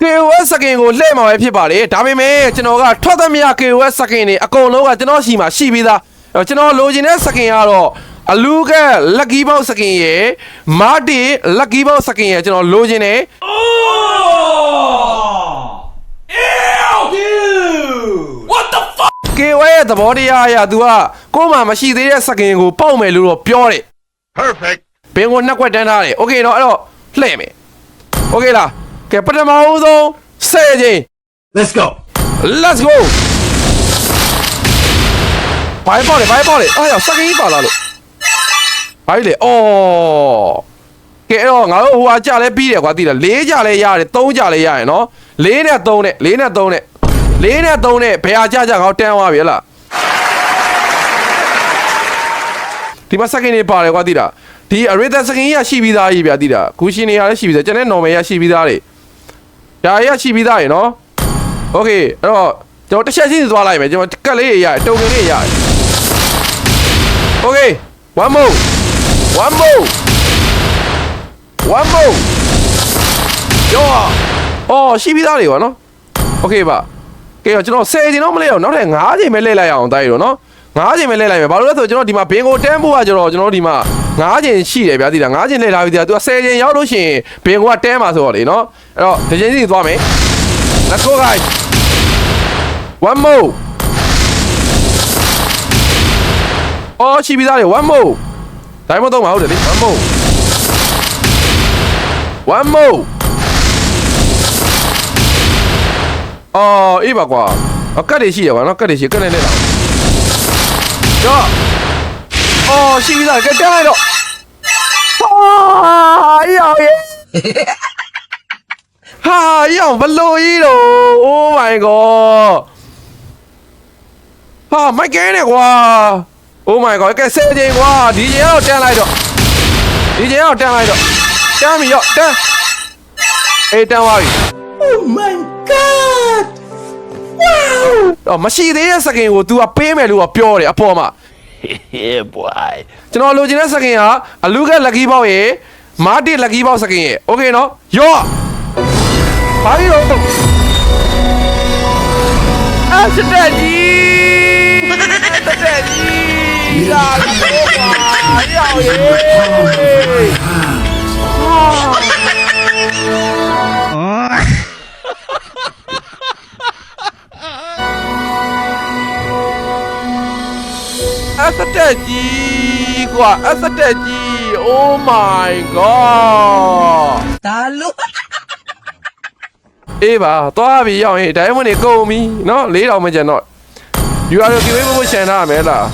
KOS စကင်ကိုလှည့်မှာပဲဖြစ်ပါတယ်ဒါပေမဲ့ကျွန်တော်ကထွက်သမျှ KOS စကင်တွေအကုန်လုံးကကျွန်တော်ရှိမှာရှိပြီးသားအဲ့တော့ကျွန်တော်လိုချင်တဲ့စကင်ကတော့အလူကလက်ကီးဘောက်စကင်ရယ်မာတီလက်ကီးဘောက်စကင်ရယ်ကျွန်တော်လိုချင်တယ် KOS ရဲ့သဘောတရားအရ तू ကကိုယ်မှမရှိသေးတဲ့စကင်ကိုပေါက်မယ်လို့တော့ပြောတယ် Perfect. ဘင်ကိုနှစ်ခွက်တန်းထားတယ်โอเคเนาะအဲ့တော့လှည့်မယ်โอเคလား ကဲပထမဦးဆုံးဆယ်ချိန် Let's go. let's go ဘိုင်းပေါက်လေဘိုင်းပေါက်လေအားရစကင်ကြီးပါလာလို့ဘိုင်းလေအော်ကဲအဲ့တော့ငါတို့ဟိုဟာကြလဲပြီးတယ်ကွာသိလား၄ကြလဲရတယ်၃ကြလဲရတယ်နော်၄နဲ့၃နဲ့၄နဲ့၃နဲ့၄နဲ့၃နဲ့ဘယ်ဟာကြကြငါတို့တန်းသွားပြီဟဲ့လားဒီမှာစကင်နေပါတယ်ကွာသိလားဒီအရစ်သက်စကင်ကြီးရရှိပြီးသားကြီးဗျာသိလားဂူရှင်နေရလည်းရှိပြီးသားကျွန်တော် normal ရရှိပြီးသားတွေ ဒါရရှိပြီးသားရေနော် โอเคအဲ့တော့ကျွန်တော်တစ်ချက်ချင်းစီသွားလိုက်မယ်ကျွန်တော်ကတ်လေးရရတယ်တုံငင်လေးရရတယ်โอเค one more one more one more ယောအော်ရှိပြီးသားတွေကွာနော်โอเคပါကဲတော့ကျွန်တော်10ချိန်တော့မလဲတော့နောက်ထပ်9ချိန်ပဲလဲလိုက်အောင်တိုက်ရောနော်9ချိန်ပဲလဲလိုက်မယ်ဘာလို့လဲဆိုတော့ကျွန်တော်ဒီမှာဘင်ကိုတန်းဖို့ကကျွန်တော်ကျွန်တော်ဒီမှာ 9ချိန်ရှိတယ်ဗျာဒီလား9ချိန်လဲထားပြီးသား तू 10ချိန်ရောက်လို့ရှိရင်ဘင်ကိုကတန်းမှာဆိုတော့လေနော်အဲ့တော့တစ်ချိန်စီသွားမယ် let's go guys one more အော်ရှိပြီးသားလေ one more ဒါမှမဟုတ်တော့မဟုတ်တယ်လေ one more one more အော်အေးပါကွာအကတ်တွေရှိရပါနော်ကတ်တွေရှိကတ်နေနေတော့ကြော အော်ရှိပြီးသားကတ်တက်လိုက်တော့ဟာအေးအောင်ရေဟာအေးအောင်ဘလို့ကြီးတော့ oh my god ဟာမိုက်ခဲနေကွာ oh my god ကဲဆယ်ချိန်ကွာဒီချိန်တော့တန်းလိုက်တော့ဒီချိန်တော့တန်းလိုက်တော့တန်းပြီရော့တန်းအေးတန်းသွားပြီ Oh my god. Wow. တော့မရှိသေးတဲ့စကင်ကို तू ကပေးမယ်လို့ကပြောတယ်အပေါ်မှာ yeah, boy. ကျွန်တော်လိုချင်တဲ့စကင်ကအလူကလက်ကီးပေါက်ရေမားတစ်လက်ကီးပေါက်စကင်ရေโอเคနော်ရော့ဘာလို့တော့အစတက်ကြီးစတက်ကြီးလာလို့ပါရောက်ရေ အစတက်ကြီးကွာအစတက်ကြီး oh my god ဒါလို့ အေးပါသွားပြီရောက်ရင်ဒိုင်းမွန်နေကုန်ပြီเนาะ၄တောင်မကျန်တော့ you are the giveaway ဘုရှန်ထားမယ်လား